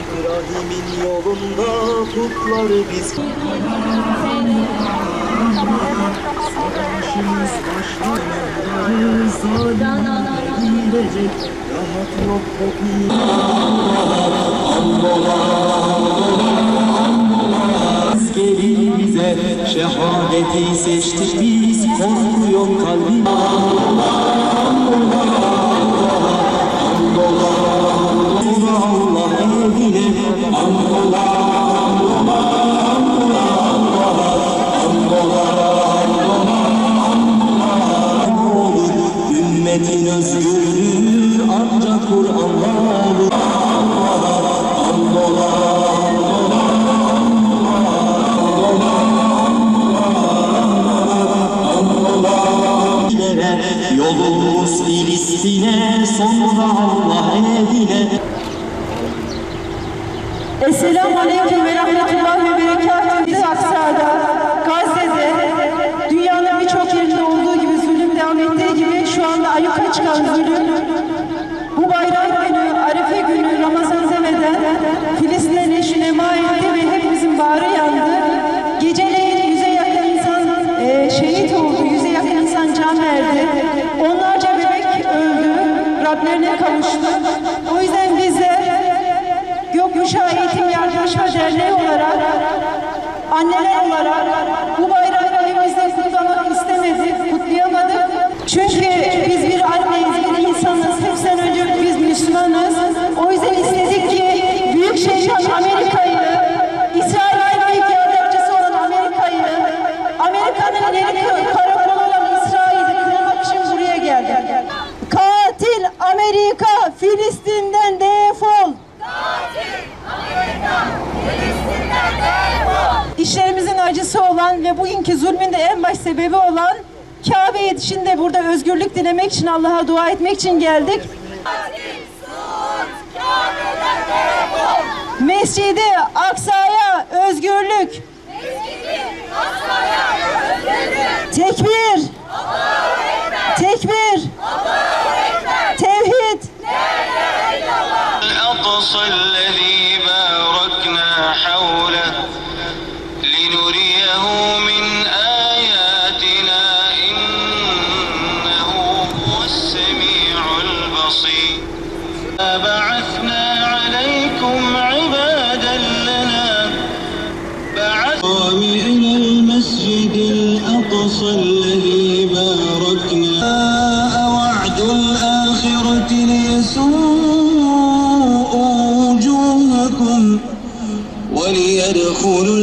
İbrahim'in yolunda putları biz Savaşımız başlıyor Zalim gidecek Rahat yok kopya Askerimize şehadeti seçtik biz Korku yok kalbimde Ümmetin özgürlüğü ancak Kur'an'la olur Yolumuz Filistin'e sonra Allah evine Esselamu Aleyküm ve Rahmetullah zulüm, bu bayram günü, Arife günü, Ramazan demeden Filistin'e neşin ema etti ve hepimizin bağrı yandı. Geceleyin yüze yakın insan e, şehit oldu, yüze yakın insan can verdi. Onlarca bebek öldü, Rablerine kavuştu. O yüzden bizler Gökkuşağı Eğitim Yardımlaşma Derneği olarak, anneler olarak bu bayramı evimizde kutlamak istemedik, kutlayamadık. Çünkü İşlerimizin acısı olan ve bugünkü zulmün de en baş sebebi olan Kabe yetişinde burada özgürlük dilemek için Allah'a dua etmek için geldik. Mescidi Aksa'ya özgürlük. Tekbir. Tekbir. Tevhid. نريه من آياتنا إنه هو السميع البصير. أبعثنا عليكم عبادا لنا. بعث إلى المسجد الأقصى الذي باركنا. وعد الآخرة ليسوء وجوهكم وليدخلوا